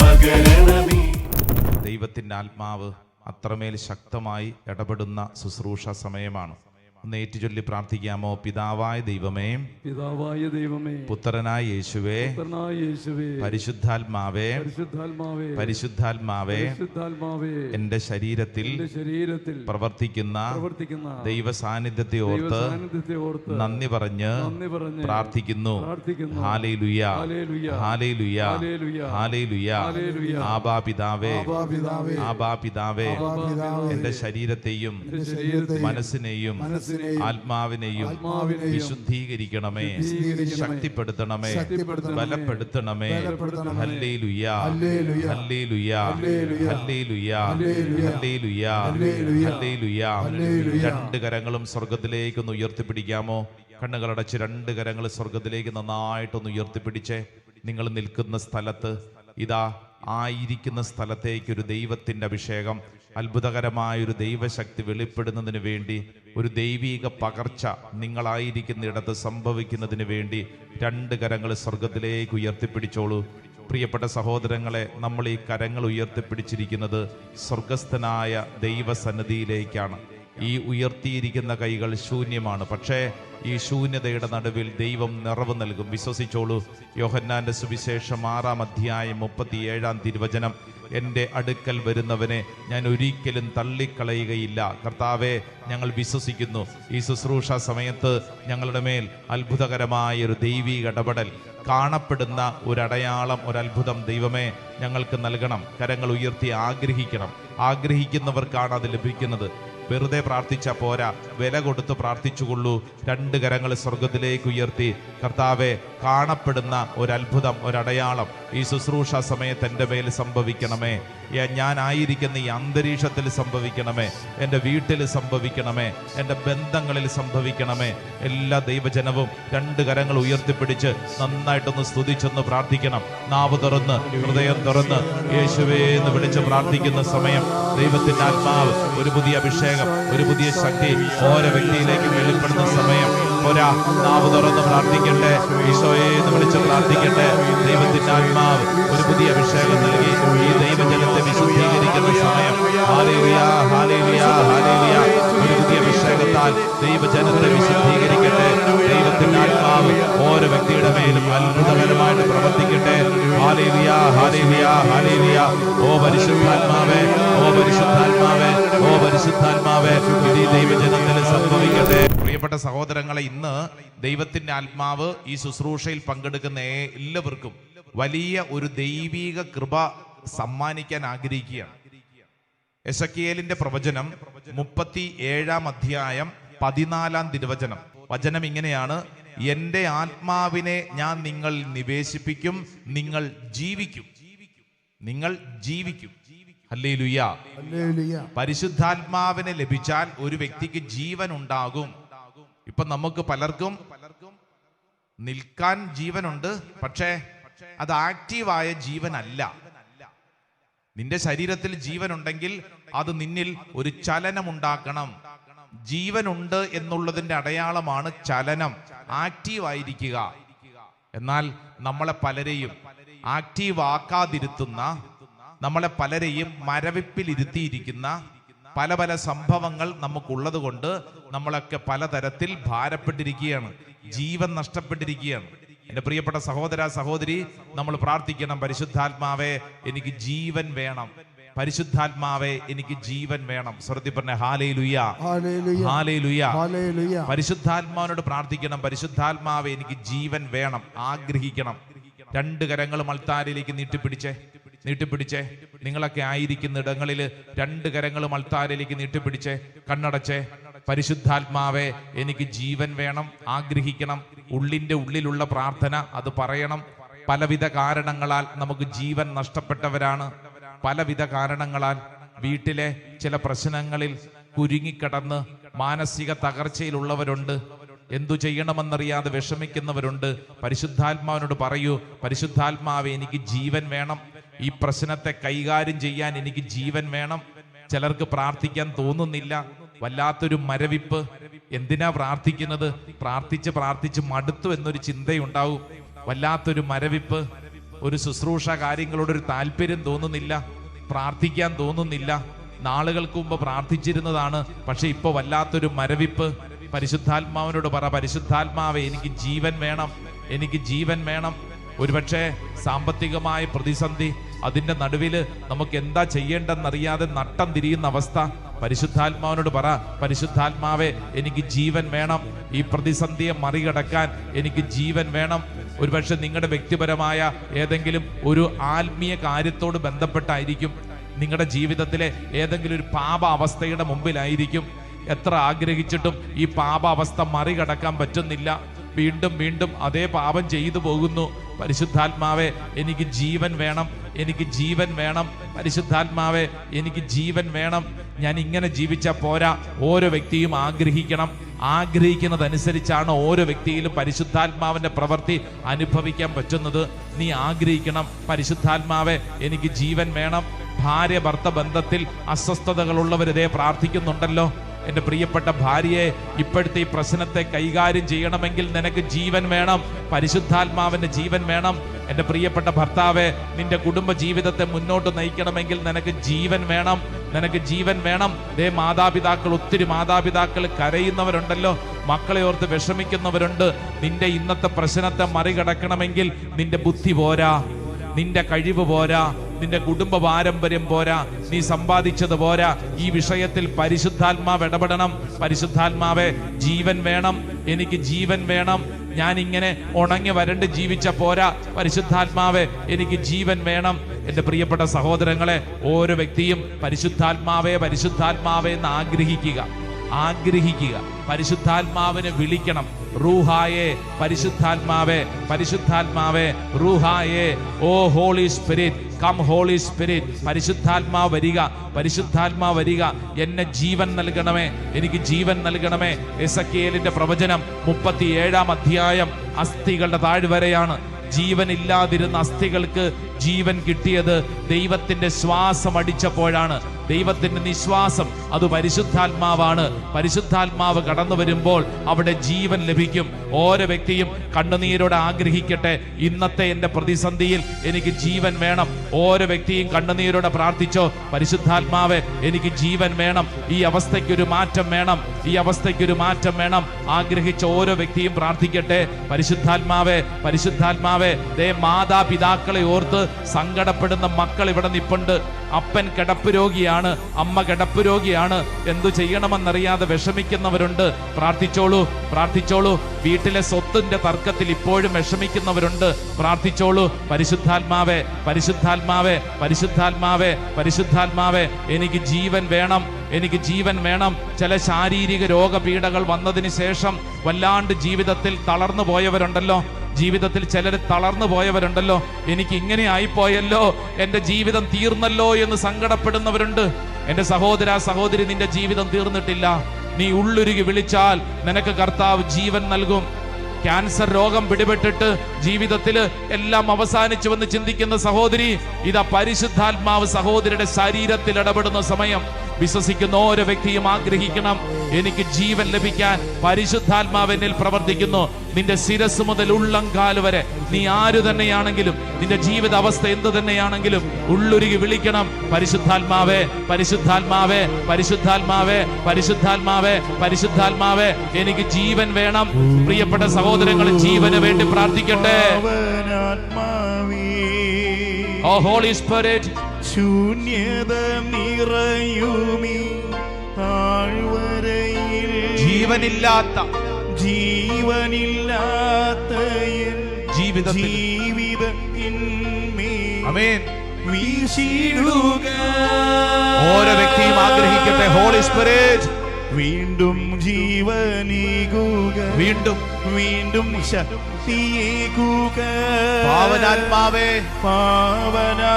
പകരണമേ. ദൈവത്തിന്റെ ആത്മാവ് അത്രമേൽ ശക്തമായി ഇടപെടുന്ന ശുശ്രൂഷ സമയമാണ്. ഒന്ന് ഏറ്റുചൊല്ലി പ്രാർത്ഥിക്കാമോ? പിതാവായ ദൈവമേ പിതാവായ ദൈവമേ പുത്രനായ യേശുവേ പുത്രനായ യേശുവേ പരിശുദ്ധാത്മാവേ പരിശുദ്ധാത്മാവേ പരിശുദ്ധാത്മാവേ പരിശുദ്ധാത്മാവേ എന്റെ ശരീരത്തിൽ എന്റെ ശരീരത്തിൽ പ്രവർത്തിക്കുന്ന പ്രവർത്തിക്കുന്ന ദൈവ സാന്നിധ്യത്തെ ഓർത്ത് ഓർത്ത് നന്ദി പറഞ്ഞ് നന്ദി പറഞ്ഞ് പ്രാർത്ഥിക്കുന്നു. പ്രാർത്ഥിക്കുന്നു. ഹാലേലുയ. ഹാലേലുയ. ഹാലേലുയ. ആബാ പിതാവേ. ആബാ പിതാവേ. എന്റെ ശരീരത്തെയും മനസ്സിനെയും ആത്മാവിനെയും വിശുദ്ധീകരിക്കണമേ. ശക്തിപ്പെടുത്തണമേ. ബലപ്പെടുത്തണമേ ഹല്ലേലൂയ. ഹല്ലേലൂയ ഹല്ലേലൂയ. ഹല്ലേലൂയ ഹല്ലേലൂയ. രണ്ട് കരങ്ങളും സ്വർഗത്തിലേക്കൊന്ന് ഉയർത്തിപ്പിടിക്കാമോ കണ്ണുകളടച്ച് രണ്ട് കരങ്ങൾ സ്വർഗത്തിലേക്ക് നന്നായിട്ടൊന്ന് ഉയർത്തിപ്പിടിച്ചേ നിങ്ങൾ നിൽക്കുന്ന സ്ഥലത്ത് ഇതാ ആയിരിക്കുന്ന സ്ഥലത്തേക്ക് ഒരു ദൈവത്തിന്റെ അഭിഷേകം അത്ഭുതകരമായൊരു ദൈവശക്തി വെളിപ്പെടുന്നതിന് വേണ്ടി ഒരു ദൈവീക പകർച്ച നിങ്ങളായിരിക്കുന്നിടത്ത് സംഭവിക്കുന്നതിന് വേണ്ടി രണ്ട് കരങ്ങൾ സ്വർഗത്തിലേക്ക് ഉയർത്തിപ്പിടിച്ചോളൂ. പ്രിയപ്പെട്ട സഹോദരങ്ങളെ നമ്മൾ ഈ കരങ്ങൾ ഉയർത്തിപ്പിടിച്ചിരിക്കുന്നത് സ്വർഗസ്ഥനായ ദൈവസന്നിധിയിലേക്കാണ്. ഈ ഉയർത്തിയിരിക്കുന്ന കൈകൾ ശൂന്യമാണ്. പക്ഷേ ഈ ശൂന്യതയുടെ നടുവിൽ ദൈവം നിറവ് നൽകും. വിശ്വസിച്ചോളൂ. യോഹന്നാന്റെ സുവിശേഷം ആറാം അധ്യായം മുപ്പത്തിയേഴാം തിരുവചനം. എന്റെ അടുക്കൽ വരുന്നവനെ ഞാൻ ഒരിക്കലും തള്ളിക്കളയുകയില്ല. കർത്താവെ ഞങ്ങൾ വിശ്വസിക്കുന്നു. ഈ ശുശ്രൂഷ സമയത്ത് ഞങ്ങളുടെ മേൽ അത്ഭുതകരമായ ഒരു ദൈവീക ഇടപെടൽ കാണപ്പെടുന്ന ഒരടയാളം ഒരത്ഭുതം ദൈവമേ ഞങ്ങൾക്ക് നൽകണം. കരങ്ങൾ ഉയർത്തി ആഗ്രഹിക്കണം. ആഗ്രഹിക്കുന്നവർക്കാണ് അത് ലഭിക്കുന്നത്. വെറുതെ പ്രാർത്ഥിച്ച പോരാ. വില കൊടുത്ത് പ്രാർത്ഥിച്ചുകൊള്ളൂ. രണ്ട് കരങ്ങൾ സ്വർഗത്തിലേക്ക് ഉയർത്തി. കർത്താവെ കാണപ്പെടുന്ന ഒരു ഒരത്ഭുതം ഒരടയാളം. ഈ ശുശ്രൂഷ സമയത്ത് എന്റെ മേൽ സംഭവിക്കണമേ. ഞാനായിരിക്കുന്ന ഈ അന്തരീക്ഷത്തിൽ സംഭവിക്കണമേ. എന്റെ വീട്ടിൽ സംഭവിക്കണമേ. എന്റെ ബന്ധങ്ങളിൽ സംഭവിക്കണമേ. എല്ലാ ദൈവജനവും രണ്ട് കരങ്ങൾ ഉയർത്തിപ്പിടിച്ച് നന്നായിട്ടൊന്ന് സ്തുതിച്ചൊന്ന് പ്രാർത്ഥിക്കണം. നാവ് തുറന്ന് ഹൃദയം തുറന്ന് യേശുവേ എന്ന് വിളിച്ച് പ്രാർത്ഥിക്കുന്ന സമയം ദൈവത്തിന്റെ ആത്മാവ് ഒരു പുതിയ അഭിഷേകം ഒരു പുതിയ ശക്തി ഓരോ വ്യക്തിയിലേക്ക് വെളിപ്പെടുന്ന സമയം. ഒരാ നാവ് തുറന്ന് പ്രാർത്ഥിക്കട്ടെ. ഈശോയെ എന്ന് വിളിച്ച് പ്രാർത്ഥിക്കട്ടെ. ദൈവത്തിന്റെ ആത്മാവ് ഒരു പുതിയ അഭിഷേകം നൽകി. ഈ ദൈവജനത്തെ വിശുദ്ധീകരിക്കുന്ന സമയം. ഒരു പുതിയ അഭിഷേകത്താൽ ദൈവജനത്തെ വിശുദ്ധീകരിക്കട്ടെ. ദൈവത്തിന്റെ ആത്മാവ് ഓരോ വ്യക്തിയുടെ മേലും അത്ഭുതകരമായിട്ട് പ്രവർത്തിക്കട്ടെ. ഹാലേലിയ ഹാലേലിയ ഹാലേലിയ ഓ പരിശുദ്ധാത്മാവേ പരിശുദ്ധാത്മാവേ സംഭവിക്കട്ടെ. പ്രിയപ്പെട്ട സഹോദരങ്ങളെ ഇന്ന് ദൈവത്തിന്റെ ആത്മാവ് ഈ ശുശ്രൂഷയിൽ പങ്കെടുക്കുന്ന എല്ലാവർക്കും വലിയ ഒരു ദൈവീക കൃപ സമ്മാനിക്കാൻ ആഗ്രഹിക്കുകയാണ്. എസക്കിയേലിന്റെ പ്രവചനം മുപ്പത്തി ഏഴാം അധ്യായം പതിനാലാം തിരുവചനം. വചനം ഇങ്ങനെയാണ് എന്റെ ആത്മാവിനെ ഞാൻ നിങ്ങൾ നിവേശിപ്പിക്കും നിങ്ങൾ ജീവിക്കും. നിങ്ങൾ ജീവിക്കും. പരിശുദ്ധാത്മാവിനെ ലഭിച്ചാൽ ഒരു വ്യക്തിക്ക് ജീവൻ ഉണ്ടാകും ഇപ്പൊ നമുക്ക് പലർക്കും നിൽക്കാൻ ജീവനുണ്ട് പക്ഷേ അത് ആക്റ്റീവായ ജീവനല്ല. നിന്റെ ശരീരത്തിൽ ജീവനുണ്ടെങ്കിൽ അത് നിന്നിൽ ഒരു ചലനം ഉണ്ടാക്കണം ജീവനുണ്ട് എന്നുള്ളതിന്റെ അടയാളമാണ് ചലനം. ആക്റ്റീവ് ആയിരിക്കുക എന്നാൽ നമ്മളെ പലരെയും ആക്റ്റീവ് ആക്കാതിരുത്തുന്ന നമ്മളെ പലരെയും മരവിപ്പിൽ ഇരുത്തിയിരിക്കുന്ന പല പല സംഭവങ്ങൾ നമുക്കുള്ളത് കൊണ്ട് നമ്മളൊക്കെ പലതരത്തിൽ ഭാരപ്പെട്ടിരിക്കുകയാണ്. ജീവൻ നഷ്ടപ്പെട്ടിരിക്കുകയാണ്. എന്റെ പ്രിയപ്പെട്ട സഹോദര സഹോദരി നമ്മൾ പ്രാർത്ഥിക്കണം പരിശുദ്ധാത്മാവേ എനിക്ക് ജീവൻ വേണം. പരിശുദ്ധാത്മാവേ എനിക്ക് ജീവൻ വേണം. സ്വർത്തി പറഞ്ഞ ഹാലേ ലുയ്യ ഹല്ലേലൂയ ഹാലേ ലുയ്യ പരിശുദ്ധാത്മാവിനോട് പ്രാർത്ഥിക്കണം പരിശുദ്ധാത്മാവേ എനിക്ക് ജീവൻ വേണം. ആഗ്രഹിക്കണം. രണ്ട് കരങ്ങളും അൾത്താരിലേക്ക് നീട്ടിപ്പിടിച്ചേ. നീട്ടിപ്പിടിച്ചേ. നിങ്ങളൊക്കെ ആയിരിക്കുന്ന ഇടങ്ങളിൽ രണ്ട് കരങ്ങളും അൾത്താരിലേക്ക് നീട്ടിപ്പിടിച്ചേ. കണ്ണടച്ചേ. പരിശുദ്ധാത്മാവെ എനിക്ക് ജീവൻ വേണം ആഗ്രഹിക്കണം. ഉള്ളിന്റെ ഉള്ളിലുള്ള പ്രാർത്ഥന അത് പറയണം. പലവിധ കാരണങ്ങളാൽ നമുക്ക് ജീവൻ നഷ്ടപ്പെട്ടവരാണ്. പലവിധ കാരണങ്ങളാൽ വീട്ടിലെ ചില പ്രശ്നങ്ങളിൽ കുരുങ്ങിക്കിടന്ന് മാനസിക തകർച്ചയിലുള്ളവരുണ്ട്. എന്തു ചെയ്യണമെന്നറിയാതെ വിഷമിക്കുന്നവരുണ്ട്. പരിശുദ്ധാത്മാവിനോട് പറയൂ പരിശുദ്ധാത്മാവ് എനിക്ക് ജീവൻ വേണം. ഈ പ്രശ്നത്തെ കൈകാര്യം ചെയ്യാൻ എനിക്ക് ജീവൻ വേണം. ചിലർക്ക് പ്രാർത്ഥിക്കാൻ തോന്നുന്നില്ല. വല്ലാത്തൊരു മരവിപ്പ്. എന്തിനാ പ്രാർത്ഥിക്കുന്നത്? പ്രാർത്ഥിച്ച് പ്രാർത്ഥിച്ച് മടുത്തു എന്നൊരു ചിന്തയുണ്ടാവും. വല്ലാത്തൊരു മരവിപ്പ്. ഒരു ശുശ്രൂഷ കാര്യങ്ങളോടൊരു താല്പര്യം തോന്നുന്നില്ല. പ്രാർത്ഥിക്കാൻ തോന്നുന്നില്ല. നാളുകൾക്ക് മുമ്പ് പ്രാർത്ഥിച്ചിരുന്നതാണ്. പക്ഷെ ഇപ്പൊ വല്ലാത്തൊരു മരവിപ്പ്. പരിശുദ്ധാത്മാവിനോട് പറ പരിശുദ്ധാത്മാവെ എനിക്ക് ജീവൻ വേണം. എനിക്ക് ജീവൻ വേണം. ഒരുപക്ഷെ സാമ്പത്തികമായ പ്രതിസന്ധി അതിന്റെ നടുവിൽ നമുക്ക് എന്താ ചെയ്യേണ്ടെന്നറിയാതെ നട്ടം തിരിയുന്ന അവസ്ഥ. പരിശുദ്ധാത്മാവിനോട് പറ പരിശുദ്ധാത്മാവെ എനിക്ക് ജീവൻ വേണം. ഈ പ്രതിസന്ധിയെ മറികടക്കാൻ എനിക്ക് ജീവൻ വേണം. ഒരുപക്ഷെ നിങ്ങളുടെ വ്യക്തിപരമായ ഏതെങ്കിലും ഒരു ആത്മീയ കാര്യത്തോട് ബന്ധപ്പെട്ടായിരിക്കും. നിങ്ങളുടെ ജീവിതത്തിലെ ഏതെങ്കിലും ഒരു പാപ അവസ്ഥയുടെ മുമ്പിലായിരിക്കും. എത്ര ആഗ്രഹിച്ചിട്ടും ഈ പാപ അവസ്ഥ മറികടക്കാൻ പറ്റുന്നില്ല. വീണ്ടും വീണ്ടും അതേ പാപം ചെയ്തു പോകുന്നു. പരിശുദ്ധാത്മാവെ എനിക്ക് ജീവൻ വേണം എനിക്ക് ജീവൻ വേണം. പരിശുദ്ധാത്മാവെ എനിക്ക് ജീവൻ വേണം. ഞാൻ ഇങ്ങനെ ജീവിച്ച പോരാ. ഓരോ വ്യക്തിയും ആഗ്രഹിക്കണം. ആഗ്രഹിക്കുന്നതനുസരിച്ചാണ് ഓരോ വ്യക്തിയിലും പരിശുദ്ധാത്മാവിന്റെ പ്രവൃത്തി അനുഭവിക്കാൻ പറ്റുന്നത്. നീ ആഗ്രഹിക്കണം പരിശുദ്ധാത്മാവെ എനിക്ക് ജീവൻ വേണം. ഭാര്യ ഭർത്ത ബന്ധത്തിൽ അസ്വസ്ഥതകളുള്ളവരിതേ പ്രാർത്ഥിക്കുന്നുണ്ടല്ലോ. എന്റെ പ്രിയപ്പെട്ട ഭാര്യയെ ഇപ്പോഴത്തെ ഈ പ്രശ്നത്തെ കൈകാര്യം ചെയ്യണമെങ്കിൽ നിനക്ക് ജീവൻ വേണം പരിശുദ്ധാത്മാവിന്റെ ജീവൻ വേണം. എന്റെ പ്രിയപ്പെട്ട ഭർത്താവെ നിന്റെ കുടുംബ ജീവിതത്തെ മുന്നോട്ട് നയിക്കണമെങ്കിൽ നിനക്ക് ജീവൻ വേണം നിനക്ക് ജീവൻ വേണം. ദേ മാതാപിതാക്കൾ ഒത്തിരി മാതാപിതാക്കൾ കരയുന്നവരുണ്ടല്ലോ മക്കളെ ഓർത്ത് വിഷമിക്കുന്നവരുണ്ട്. നിന്റെ ഇന്നത്തെ പ്രശ്നത്തെ മറികടക്കണമെങ്കിൽ നിന്റെ ബുദ്ധി പോരാ നിന്റെ കഴിവ് പോരാ. നിന്റെ കുടുംബ പാരമ്പര്യം പോരാ. നീ സമ്പാദിച്ചത് പോരാ. ഈ വിഷയത്തിൽ പരിശുദ്ധാത്മാവ് ഇടപെടണം. പരിശുദ്ധാത്മാവെ ജീവൻ വേണം. എനിക്ക് ജീവൻ വേണം. ഞാൻ ഇങ്ങനെ ഉണങ്ങി വരണ്ട് ജീവിച്ച പോരാ. പരിശുദ്ധാത്മാവെ എനിക്ക് ജീവൻ വേണം. എന്റെ പ്രിയപ്പെട്ട സഹോദരങ്ങളെ ഓരോ വ്യക്തിയും പരിശുദ്ധാത്മാവെ പരിശുദ്ധാത്മാവെ എന്ന് ആഗ്രഹിക്കുക. ആഗ്രഹിക്കുക. പരിശുദ്ധാത്മാവിനെ വിളിക്കണം. റൂഹായെ പരിശുദ്ധാത്മാവെ പരിശുദ്ധാത്മാവെ റൂഹായെ. O holy spirit come holy spirit. പരിശുദ്ധാത്മാവ് വരിക പരിശുദ്ധാത്മാവ് വരിക. എന്നെ ജീവൻ നൽകണമേ എനിക്ക് ജീവൻ നൽകണമേ. എസക്കിയേലിന്റെ പ്രവചനം മുപ്പത്തി ഏഴാം അധ്യായം അസ്ഥികളുടെ താഴ്വരയാണ് ജീവനില്ലാതിരുന്ന അസ്ഥികൾക്ക് ജീവൻ കിട്ടിയത് ദൈവത്തിന്റെ ശ്വാസം അടിച്ചപ്പോഴാണ്. ദൈവത്തിന്റെ നിശ്വാസം അത് പരിശുദ്ധാത്മാവാണ്. പരിശുദ്ധാത്മാവ് കടന്നു വരുമ്പോൾ അവിടെ ജീവൻ ലഭിക്കും. ഓരോ വ്യക്തിയും കണ്ണുനീരോടെ ആഗ്രഹിക്കട്ടെ. ഇന്നത്തെ എന്റെ പ്രതിസന്ധിയിൽ എനിക്ക് ജീവൻ വേണം. ഓരോ വ്യക്തിയും കണ്ണുനീരോടെ പ്രാർത്ഥിച്ചോ പരിശുദ്ധാത്മാവെ എനിക്ക് ജീവൻ വേണം. ഈ അവസ്ഥയ്ക്കൊരു മാറ്റം വേണം. ഈ അവസ്ഥയ്ക്കൊരു മാറ്റം വേണം. ആഗ്രഹിച്ച ഓരോ വ്യക്തിയും പ്രാർത്ഥിക്കട്ടെ. പരിശുദ്ധാത്മാവെ പരിശുദ്ധാത്മാവെ ദേ മാതാപിതാക്കളെ ഓർത്ത് സങ്കടപ്പെടുന്ന മക്കൾ ഇവിടെ നിപ്പുണ്ട്. അപ്പൻ കിടപ്പ് രോഗിയാണ് അമ്മ കിടപ്പ് രോഗിയാണ്. എന്തു ചെയ്യണമെന്നറിയാതെ വിഷമിക്കുന്നവരുണ്ട്. പ്രാർത്ഥിച്ചോളൂ പ്രാർത്ഥിച്ചോളൂ. വീട്ടിലെ സ്വത്തിന്റെ തർക്കത്തിൽ ഇപ്പോഴും വിഷമിക്കുന്നവരുണ്ട്. പ്രാർത്ഥിച്ചോളൂ. പരിശുദ്ധാത്മാവേ പരിശുദ്ധാത്മാവേ പരിശുദ്ധാത്മാവേ പരിശുദ്ധാത്മാവേ എനിക്ക് ജീവൻ വേണം എനിക്ക് ജീവൻ വേണം. ചില ശാരീരിക രോഗപീഠകൾ വന്നതിന് ശേഷം വല്ലാണ്ട് ജീവിതത്തിൽ തളർന്നു പോയവരുണ്ടല്ലോ. ജീവിതത്തിൽ ചിലർ തളർന്നു പോയവരുണ്ടല്ലോ. എനിക്ക് ഇങ്ങനെ ആയിപ്പോയല്ലോ. എന്റെ ജീവിതം തീർന്നല്ലോ എന്ന് സങ്കടപ്പെടുന്നവരുണ്ട്. എന്റെ സഹോദര സഹോദരി നിന്റെ ജീവിതം തീർന്നിട്ടില്ല. നീ ഉള്ളുരുകി വിളിച്ചാൽ നിനക്ക് കർത്താവ് ജീവൻ നൽകും. ക്യാൻസർ രോഗം പിടിപെട്ടിട്ട് ജീവിതത്തിൽ എല്ലാം അവസാനിച്ചുവെന്ന് ചിന്തിക്കുന്ന സഹോദരി ഇതാ പരിശുദ്ധാത്മാവ് സഹോദരിയുടെ ശരീരത്തിൽ ഇടപെടുന്ന സമയം. വിശ്വസിക്കുന്ന ഓരോ വ്യക്തിയും ആഗ്രഹിക്കണം. എനിക്ക് ജീവൻ ലഭിക്കാൻ പരിശുദ്ധാത്മാവ് എന്നിൽ പ്രവർത്തിക്കുന്നു. നിന്റെ ശിരസ് മുതൽ ഉള്ളംകാൽ വരെ നീ ആര് തന്നെയാണെങ്കിലും നിന്റെ ജീവിത അവസ്ഥ എന്ത് തന്നെയാണെങ്കിലും ഉള്ളുരുകി വിളിക്കണം. പരിശുദ്ധാത്മാവേ പരിശുദ്ധാത്മാവേ പരിശുദ്ധാത്മാവേ പരിശുദ്ധാത്മാവേ പരിശുദ്ധാത്മാവേ എനിക്ക് ജീവൻ വേണം. പ്രിയപ്പെട്ട സഹോദരങ്ങൾ ജീവന് വേണ്ടി പ്രാർത്ഥിക്കട്ടെ. ഓ ഹോളി സ്പിരിറ്റ് ശൂന്യത നിറയുമി താഴ്വരയിൽ. ജീവനില്ലാത്ത ജീവനില്ലാത്ത ജീവിത ജീവിത വീശിടുക. ഓരോ വ്യക്തിയും ആഗ്രഹിക്കട്ടെ. ഹോളി സ്പിരിറ്റ് വീണ്ടും ജീവനീകുക. വീണ്ടും. വീണ്ടും ശക്തിയേകുക പാവനാത്മാവേ. പാവനാത്മാവേ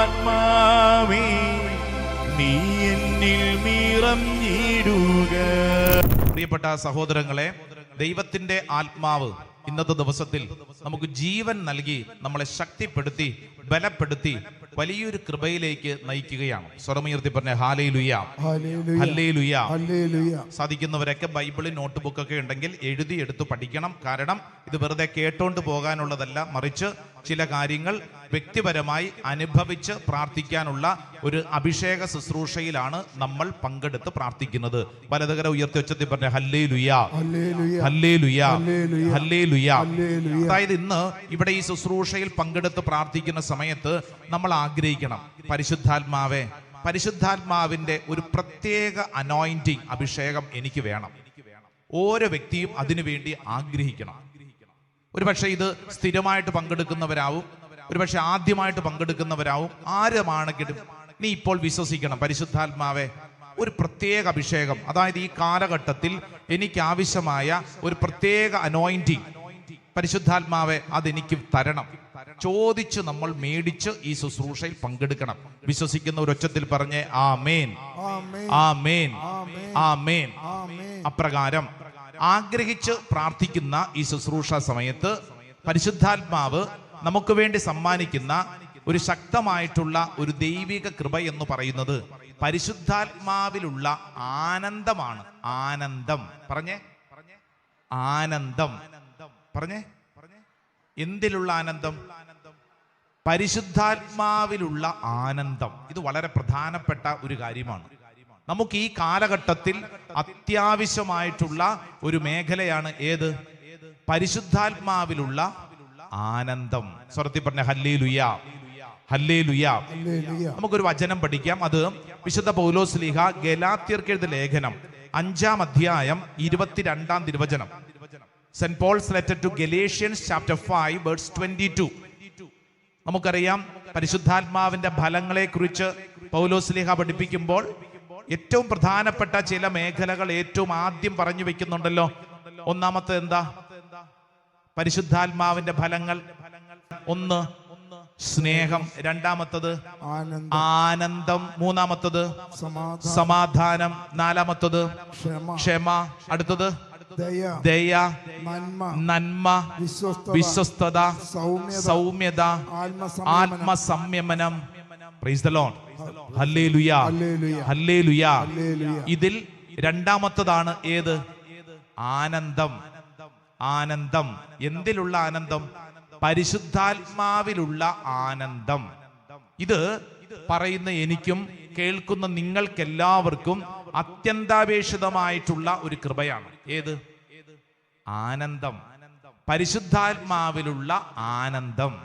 നീ എന്നിൽ നിറഞ്ഞിടുക പ്രിയപ്പെട്ട സഹോദരങ്ങളെ ദൈവത്തിന്റെ ആത്മാവ് ഇന്നത്തെ ദിവസത്തിൽ നമുക്ക് ജീവൻ നൽകി നമ്മളെ ശക്തിപ്പെടുത്തി ബലപ്പെടുത്തി വലിയൊരു കൃപയിലേക്ക് നയിക്കുകയാണ്. സ്വരമുയർത്തി പറഞ്ഞ ഹാലേ ലുയ ഹല്ലേലൂയ. ഹല്ലേ സാധിക്കുന്നവരൊക്കെ ബൈബിളിൽ നോട്ട് ബുക്കൊക്കെ ഉണ്ടെങ്കിൽ എഴുതി എടുത്ത് പഠിക്കണം. കാരണം ഇത് വെറുതെ കേട്ടോണ്ട് പോകാനുള്ളതല്ല മറിച്ച് ചില കാര്യങ്ങൾ വ്യക്തിപരമായി അനുഭവിച്ച് പ്രാർത്ഥിക്കാനുള്ള ഒരു അഭിഷേക ശുശ്രൂഷയിലാണ് നമ്മൾ പങ്കെടുത്ത് പ്രാർത്ഥിക്കുന്നത്. വലതുകര ഉയർത്തി ഉച്ചത്തിൽ പറഞ്ഞ ഹല്ലേ ലുയാ ഹല്ലേ ലുയാ. ഹല്ലേ ലുയാ. അതായത് ഇന്ന് ഇവിടെ ഈ ശുശ്രൂഷയിൽ പങ്കെടുത്ത് പ്രാർത്ഥിക്കുന്ന സമയത്ത് നമ്മൾ ആഗ്രഹിക്കണം. പരിശുദ്ധാത്മാവെ പരിശുദ്ധാത്മാവിന്റെ ഒരു പ്രത്യേക അനോയിന്റിങ് അഭിഷേകം എനിക്ക് വേണം. ഓരോ വ്യക്തിയും അതിനുവേണ്ടി ആഗ്രഹിക്കണം. ഒരുപക്ഷെ ഇത് സ്ഥിരമായിട്ട് പങ്കെടുക്കുന്നവരാവും. ഒരുപക്ഷെ ആദ്യമായിട്ട് പങ്കെടുക്കുന്നവരാവും. ആരുമാണെങ്കിലും നീ ഇപ്പോൾ വിശ്വസിക്കണം പരിശുദ്ധാത്മാവെ. ഒരു പ്രത്യേക അഭിഷേകം. അതായത് ഈ കാലഘട്ടത്തിൽ എനിക്ക് ആവശ്യമായ ഒരു പ്രത്യേക അനോയിന്റിങ് പരിശുദ്ധാത്മാവെ അതെനിക്ക് തരണം. ചോദിച്ച് നമ്മൾ മേടിച്ച് ഈ ശുശ്രൂഷയിൽ പങ്കെടുക്കണം. വിശ്വസിക്കുന്ന ഒരു ഒച്ചത്തിൽ പറഞ്ഞ് ആ മേൻ ആ മേൻ ആ മേൻ അപ്രകാരം ആഗ്രഹിച്ച് പ്രാർത്ഥിക്കുന്ന ഈ ശുശ്രൂഷ സമയത്ത് പരിശുദ്ധാത്മാവ് നമുക്ക് വേണ്ടി സമ്മാനിക്കുന്ന ഒരു ശക്തമായിട്ടുള്ള ഒരു ദൈവിക കൃപ എന്ന് പറയുന്നത് പരിശുദ്ധാത്മാവിലുള്ള ആനന്ദമാണ്. ആനന്ദം. പറഞ്ഞേ. ആനന്ദം. പറഞ്ഞേ. എന്തിലുള്ള ആനന്ദം? പരിശുദ്ധാത്മാവിലുള്ള ആനന്ദം. ഇത് വളരെ പ്രധാനപ്പെട്ട ഒരു കാര്യമാണ്. നമുക്ക് ഈ കാലഘട്ടത്തിൽ അത്യാവശ്യമായിട്ടുള്ള ഒരു മേഖലയാണ് ഏത്? പരിശുദ്ധാത്മാവിലുള്ള ആനന്ദം. സ്വർത്തി പറഞ്ഞ ഹല്ലേ ലുയ ഹല്ലേ ലുയ നമുക്കൊരു വചനം പഠിക്കാം. അത് വിശുദ്ധ പൗലോസ് ലീഹ ഗലാത്യർക്ക് എഴുതിയ ലേഖനം. അഞ്ചാം അധ്യായം ഇരുപത്തിരണ്ടാം തിരുവചനം. Saint Paul's letter to Galatians chapter five words twenty two. നമുക്കറിയാം പരിശുദ്ധാത്മാവിന്റെ ഫലങ്ങളെ കുറിച്ച് പൗലോസ് ലീഹ പഠിപ്പിക്കുമ്പോൾ ഏറ്റവും പ്രധാനപ്പെട്ട ചില മേഖലകൾ ഏറ്റവും ആദ്യം പറഞ്ഞു വെക്കുന്നുണ്ടല്ലോ. ഒന്നാമത്തെ എന്താ? പരിശുദ്ധാത്മാവിന്റെ ഫലങ്ങൾ. ഒന്ന് സ്നേഹം. രണ്ടാമത്തത് ആനന്ദം. മൂന്നാമത്തത് സമാധാനം. നാലാമത്തത് ക്ഷമ. അടുത്തത് ദയ. നന്മ. വിശ്വസ്തത. സൗമ്യത. ആത്മസംയമനം. പ്രൈസ് ദ ഇതിൽ രണ്ടാമത്തതാണ് ഏത്? ആനന്ദം. ആനന്ദം. എന്തിലുള്ള ആനന്ദം? പരിശുദ്ധാത്മാവിലുള്ള ആനന്ദം. ഇത് പറയുന്ന എനിക്കും കേൾക്കുന്ന നിങ്ങൾക്കെല്ലാവർക്കും അത്യന്താപേക്ഷിതമായിട്ടുള്ള ഒരു കൃപയാണ്. ഏത്? ആനന്ദം. പരിശുദ്ധാത്മാവിലുള്ള ആനന്ദം.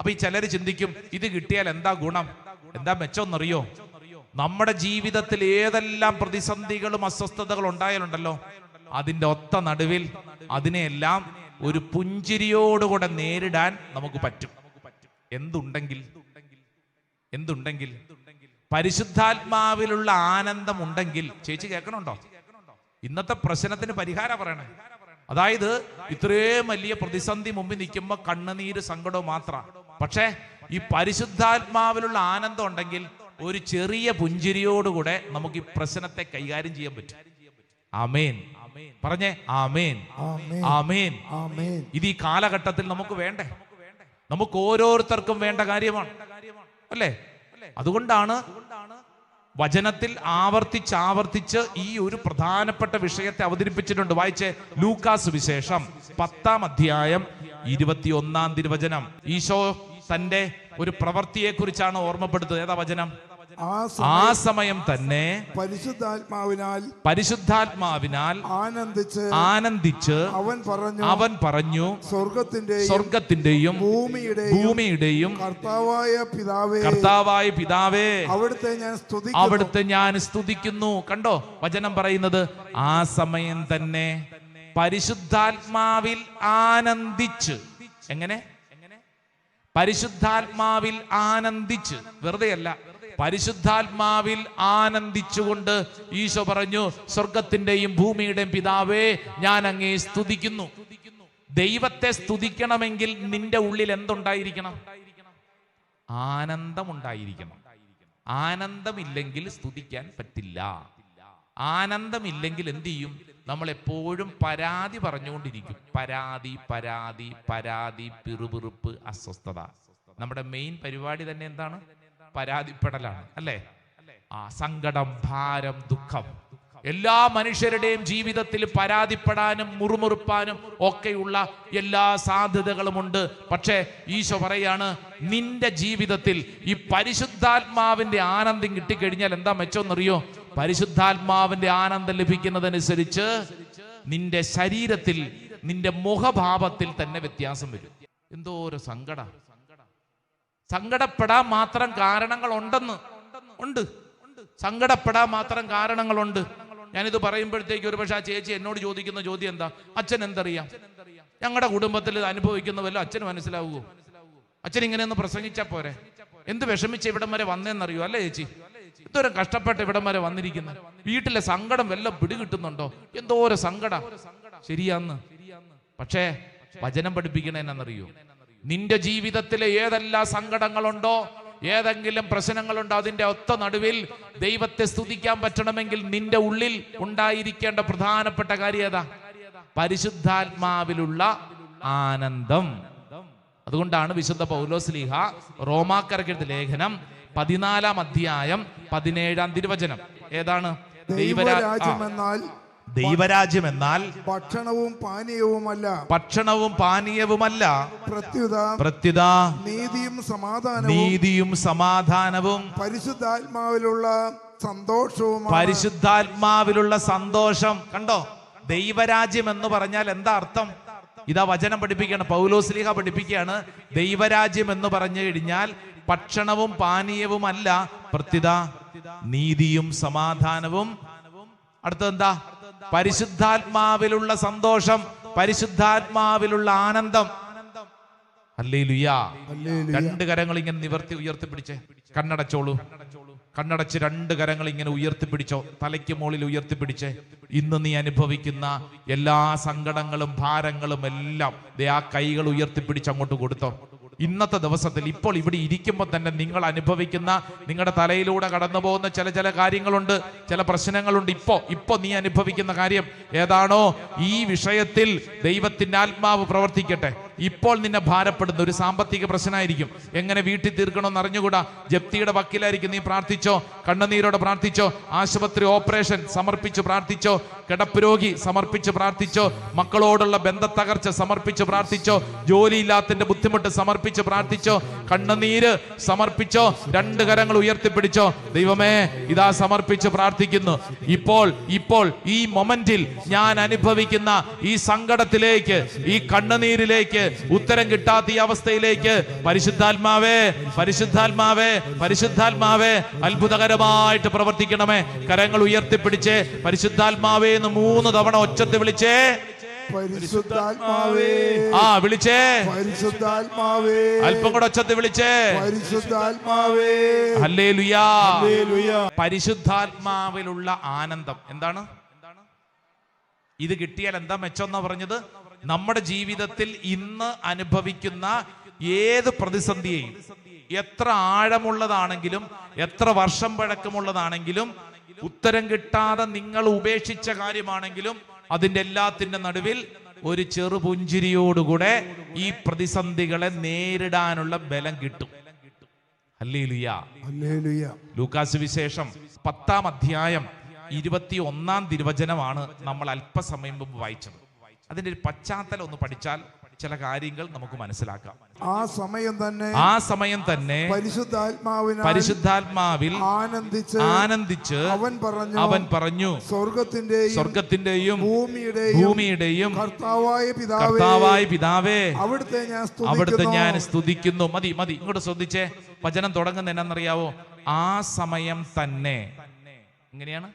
അപ്പൊ ഈ ചിലര് ചിന്തിക്കും ഇത് കിട്ടിയാൽ എന്താ ഗുണം? എന്താ മെച്ചം എന്നറിയോ? നമ്മുടെ ജീവിതത്തിൽ ഏതെല്ലാം പ്രതിസന്ധികളും അസ്വസ്ഥതകളും ഉണ്ടായാലുണ്ടല്ലോ അതിന്റെ ഒത്ത നടുവിൽ അതിനെയെല്ലാം ഒരു പുഞ്ചിരിയോടുകൂടെ നേരിടാൻ നമുക്ക് പറ്റും. എന്തുണ്ടെങ്കിൽ? എന്തുണ്ടെങ്കിൽ? പരിശുദ്ധാത്മാവിലുള്ള ആനന്ദം ഉണ്ടെങ്കിൽ ചേച്ചി കേൾക്കണുണ്ടോ? ഇന്നത്തെ പ്രശ്നത്തിന് പരിഹാരം പറയണേ. അതായത് ഇത്രയും വലിയ പ്രതിസന്ധി മുമ്പിൽ നിൽക്കുമ്പോൾ കണ്ണുനീര് സങ്കടവും മാത്ര. പക്ഷേ ഈ പരിശുദ്ധാത്മാവിലുള്ള ആനന്ദം ഉണ്ടെങ്കിൽ ഒരു ചെറിയ പുഞ്ചിരിയോടുകൂടെ നമുക്ക് ഈ പ്രശ്നത്തെ കൈകാര്യം ചെയ്യാൻ പറ്റും. ആമേൻ. പറഞ്ഞേ ആമേൻ. ആമേൻ. ആമേൻ. ആമേൻ. ഇത് ഈ കാലഘട്ടത്തിൽ നമുക്ക് വേണ്ടേ? നമുക്ക് ഓരോരുത്തർക്കും വേണ്ട കാര്യമാണ്. അല്ലേ? അതുകൊണ്ടാണ് വചനത്തിൽ ആവർത്തിച്ച് ആവർത്തിച്ച് ഈ ഒരു പ്രധാനപ്പെട്ട വിഷയത്തെ അവതരിപ്പിച്ചിട്ടുണ്ട്. വായിച്ച് ലൂക്കാസ് വിശേഷം പത്താം അധ്യായം ഇരുപത്തിയൊന്നാം തിരുവചനം. ഈശോ തന്റെ ഒരു പ്രവൃത്തിയെ കുറിച്ചാണ് ഓർമ്മപ്പെടുത്തുന്നത്. ഏതാ വചനം? ആ സമയം സമയം തന്നെ പരിശുദ്ധാത്മാവിനാൽ പരിശുദ്ധാത്മാവിനാൽ ആനന്ദിച്ച് ആനന്ദിച്ച് അവൻ പറഞ്ഞു അവൻ പറഞ്ഞു സ്വർഗത്തിന്റെയും സ്വർഗത്തിന്റെയും ഭൂമിയുടെയും ഭൂമിയുടെയും കർത്താവായ പിതാവേ കർത്താവായ പിതാവേ അവിടുത്തെ ഞാൻ സ്തുതിക്കുന്നു. അവിടുത്തെ ഞാൻ സ്തുതിക്കുന്നു. കണ്ടോ വചനം പറയുന്നത്? ആ സമയം തന്നെ പരിശുദ്ധാത്മാവിൽ ആനന്ദിച്ച്. എങ്ങനെ? പരിശുദ്ധാത്മാവിൽ ആനന്ദിച്ച് വെറുതെയല്ല പരിശുദ്ധാത്മാവിൽ ആനന്ദിച്ചുകൊണ്ട് ഈശോ പറഞ്ഞു സ്വർഗത്തിന്റെയും ഭൂമിയുടെയും പിതാവേ ഞാൻ അങ്ങേ സ്തുതിക്കുന്നു. ദൈവത്തെ സ്തുതിക്കണമെങ്കിൽ നിന്റെ ഉള്ളിൽ എന്തുണ്ടായിരിക്കണം? ആനന്ദമുണ്ടായിരിക്കണം. ആനന്ദമില്ലെങ്കിൽ സ്തുതിക്കാൻ പറ്റില്ല. ആനന്ദമില്ലെങ്കിൽ എന്ത് ചെയ്യും? നമ്മൾ എപ്പോഴും പരാതി പറഞ്ഞുകൊണ്ടിരിക്കും. പരാതി പരാതി പരാതി പിറുപിറുപ്പ് അസ്വസ്ഥത. നമ്മുടെ മെയിൻ പരിപാടി തന്നെ എന്താണ്? പരാതിപ്പെടലാണ് അല്ലേ? ആ സങ്കടം ഭാരം ദുഃഖം. എല്ലാ മനുഷ്യരുടെയും ജീവിതത്തിൽ പരാതിപ്പെടാനും മുറുമുറുപ്പാനും ഒക്കെയുള്ള എല്ലാ സാധ്യതകളുമുണ്ട്. പക്ഷേ ഈശോ പറയാണ് നിന്റെ ജീവിതത്തിൽ ഈ പരിശുദ്ധാത്മാവിന്റെ ആനന്ദം കിട്ടിക്കഴിഞ്ഞാൽ എന്താ മെച്ചമെന്നറിയോ? പരിശുദ്ധാത്മാവിന്റെ ആനന്ദം ലഭിക്കുന്നതനുസരിച്ച് നിന്റെ ശരീരത്തിൽ നിന്റെ മുഖഭാവത്തിൽ തന്നെ വ്യത്യാസം വരും. എന്തോ ഒരു സങ്കട. സങ്കടപ്പെടാൻ മാത്രം കാരണങ്ങൾ ഉണ്ടെന്ന് ഉണ്ട്. സങ്കടപ്പെടാൻ മാത്രം കാരണങ്ങളുണ്ട്. ഞാനിത് പറയുമ്പോഴത്തേക്ക് ഒരു പക്ഷെ ആ ചേച്ചി എന്നോട് ചോദിക്കുന്ന ചോദ്യം എന്താ? അച്ഛൻ എന്തറിയാം? ഞങ്ങളുടെ കുടുംബത്തിൽ ഇത് അനുഭവിക്കുന്ന വല്ല അച്ഛന് മനസ്സിലാവുമോ അച്ഛൻ ഇങ്ങനെ ഒന്ന് പ്രസംഗിച്ചാ പോരെ? എന്ത് വിഷമിച്ച് ഇവിടം വരെ വന്നേന്നറിയോ? അല്ലേ ചേച്ചി? ഇത്തോരം കഷ്ടപ്പെട്ട് ഇവിടം വരെ വന്നിരിക്കുന്നു. വീട്ടിലെ സങ്കടം വല്ലതും പിടികിട്ടുന്നുണ്ടോ? എന്തോ ഒരു സങ്കട. ശരിയാന്ന്. പക്ഷേ വചനം പഠിപ്പിക്കണെന്നറിയോ നിന്റെ ജീവിതത്തിലെ ഏതെല്ലാം സങ്കടങ്ങളുണ്ടോ ഏതെങ്കിലും പ്രശ്നങ്ങളുണ്ടോ അതിന്റെ ഒത്ത നടുവിൽ ദൈവത്തെ സ്തുതിക്കാൻ പറ്റണമെങ്കിൽ നിന്റെ ഉള്ളിൽ ഉണ്ടായിരിക്കേണ്ട പ്രധാനപ്പെട്ട കാര്യം ഏതാ? പരിശുദ്ധാത്മാവിലുള്ള ആനന്ദം. അതുകൊണ്ടാണ് വിശുദ്ധ പൗലോസ്ലീഹ റോമാക്കരക്കെഴുത്ത ലേഖനം പതിനാലാം അധ്യായം പതിനേഴാം തിരുവചനം. ഏതാണ്? ദൈവരാ ദൈവരാജ്യം എന്നാൽ ദൈവരാജ്യം എന്നാൽ ഭക്ഷണവും പാനീയവുമല്ല. ഭക്ഷണവും പാനീയവുമല്ല. പ്രത്യുത പ്രത്യുത നീതിയും സമാധാനവും നീതിയും സമാധാനവും പരിശുദ്ധാത്മാവിലുള്ള സന്തോഷവും പരിശുദ്ധാത്മാവിലുള്ള സന്തോഷം. കണ്ടോ? ദൈവരാജ്യം എന്ന് പറഞ്ഞാൽ എന്താ അർത്ഥം? ഇതാ വചനം പഠിപ്പിക്കുകയാണ് പൗലോസ്ലിഹ പഠിപ്പിക്കുകയാണ്. ദൈവരാജ്യം എന്ന് പറഞ്ഞു കഴിഞ്ഞാൽ ഭക്ഷണവും പാനീയവും അല്ല പ്രത്യത നീതിയും സമാധാനവും. അടുത്തെന്താ പരിശുദ്ധാത്മാവിലുള്ള സന്തോഷം പരിശുദ്ധാത്മാവിലുള്ള ആനന്ദം. അല്ലേ ലുയാ രണ്ട് കരങ്ങൾ ഇങ്ങനെ നിവർത്തി ഉയർത്തിപ്പിടിച്ചേ കണ്ണടച്ചോളൂ. കണ്ണടച്ച് രണ്ട് കരങ്ങൾ ഇങ്ങനെ ഉയർത്തിപ്പിടിച്ചോ തലയ്ക്ക് മുകളിൽ ഉയർത്തിപ്പിടിച്ച് ഇന്ന് നീ അനുഭവിക്കുന്ന എല്ലാ സങ്കടങ്ങളും ഭാരങ്ങളും എല്ലാം ആ കൈകൾ ഉയർത്തിപ്പിടിച്ച് അങ്ങോട്ട് കൊടുത്തോ. ഇന്നത്തെ ദിവസത്തിൽ ഇപ്പോൾ ഇവിടെ ഇരിക്കുമ്പോൾ തന്നെ നിങ്ങൾ അനുഭവിക്കുന്ന നിങ്ങളുടെ തലയിലൂടെ കടന്നു പോകുന്ന ചില ചില കാര്യങ്ങളുണ്ട് ചില പ്രശ്നങ്ങളുണ്ട്. ഇപ്പോ ഇപ്പോ നീ അനുഭവിക്കുന്ന കാര്യം ഏതാണോ? ഈ വിഷയത്തിൽ ദൈവത്തിന്റെ ആത്മാവ് പ്രവർത്തിക്കട്ടെ. ഇപ്പോൾ നിന്നെ ഭാരപ്പെടുന്ന ഒരു സാമ്പത്തിക പ്രശ്നമായിരിക്കും. എങ്ങനെ വീട്ടിൽ തീർക്കണമെന്ന് അറിഞ്ഞുകൂടാ? ജപ്തിയുടെ വക്കിലായിരിക്കും നീ പ്രാർത്ഥിച്ചോ? കണ്ണുനീരോടെ പ്രാർത്ഥിച്ചോ? ആശുപത്രി ഓപ്പറേഷൻ സമർപ്പിച്ച് പ്രാർത്ഥിച്ചോ? കിടപ്പ് രോഗി സമർപ്പിച്ച് പ്രാർത്ഥിച്ചോ? മക്കളോടുള്ള ബന്ധത്തകർച്ച സമർപ്പിച്ച് പ്രാർത്ഥിച്ചോ? ജോലിയില്ലാത്തതിന്റെ ബുദ്ധിമുട്ട് സമർപ്പിച്ച് പ്രാർത്ഥിച്ചോ? കണ്ണുനീര് സമർപ്പിച്ചോ? രണ്ട് കരങ്ങൾ ഉയർത്തിപ്പിടിച്ചോ? ദൈവമേ ഇതാ സമർപ്പിച്ച് പ്രാർത്ഥിക്കുന്നു. ഇപ്പോൾ ഇപ്പോൾ ഈ മൊമെന്റിൽ ഞാൻ അനുഭവിക്കുന്ന ഈ സങ്കടത്തിലേക്ക് ഈ കണ്ണുനീരിലേക്ക് ഉത്തരം കിട്ടാത്ത ഈ അവസ്ഥയിലേക്ക് പരിശുദ്ധാത്മാവേ പരിശുദ്ധാത്മാവേ പരിശുദ്ധാത്മാവേ അത്ഭുതകരമായിട്ട് പ്രവർത്തിക്കണമേ. കരങ്ങൾ ഉയർത്തിപ്പിടിച്ച് പരിശുദ്ധാത്മാവേ എന്ന് മൂന്ന് തവണ ഒച്ചത്ത് വിളിച്ചേ. പരിശുദ്ധാത്മാവേ. ആ വിളിച്ചേ. പരിശുദ്ധാത്മാവേ. അല്പം കൂടെ ഒച്ചത്തിൽ വിളിച്ചേ. പരിശുദ്ധാത്മാവേ. ഹല്ലേലൂയാ. പരിശുദ്ധാത്മാവിലുള്ള ആനന്ദം. എന്താണ്? ഇത് കിട്ടിയാൽ എന്താ മെച്ചം എന്നാ പറഞ്ഞത്? നമ്മുടെ ജീവിതത്തിൽ ഇന്ന് അനുഭവിക്കുന്ന ഏത് പ്രതിസന്ധിയെയും എത്ര ആഴമുള്ളതാണെങ്കിലും എത്ര വർഷം പഴക്കമുള്ളതാണെങ്കിലും ഉത്തരം കിട്ടാതെ നിങ്ങൾ ഉപേക്ഷിച്ച കാര്യമാണെങ്കിലും അതിന്റെ എല്ലാത്തിന്റെ നടുവിൽ ഒരു ചെറുപുഞ്ചിരിയോടുകൂടെ ഈ പ്രതിസന്ധികളെ നേരിടാനുള്ള ബലം കിട്ടും. ലൂക്കാസ് വിശേഷം പത്താം അധ്യായം ഇരുപത്തി ഒന്നാം തിരുവചനമാണ് നമ്മൾ അല്പസമയം മുമ്പ് വായിച്ചത്. അതിന്റെ ഒരു പശ്ചാത്തലം ഒന്ന് പഠിച്ചാൽ ചില കാര്യങ്ങൾ നമുക്ക് മനസ്സിലാക്കാം. ആ സമയം തന്നെ ആ സമയം തന്നെ പരിശുദ്ധാത്മാവിനാൽ പരിശുദ്ധാത്മാവിൽ ആനന്ദിച്ച് ആനന്ദിച്ച് അവൻ പറഞ്ഞു അവൻ പറഞ്ഞു സ്വർഗത്തിന്റെയും സ്വർഗത്തിന്റെയും ഭൂമിയുടെയും ഭൂമിയുടെയും കർത്താവായ പിതാവേ കർത്താവായ പിതാവേ അവിടുത്തെ ഞാൻ അവിടുത്തെ ഞാൻ സ്തുതിക്കുന്നു. മതി മതി ഇങ്ങോട്ട് ശ്രദ്ധിച്ചേ. വചനം തുടങ്ങുന്ന എന്നറിയാവോ ആ സമയം തന്നെ. എങ്ങനെയാണ്?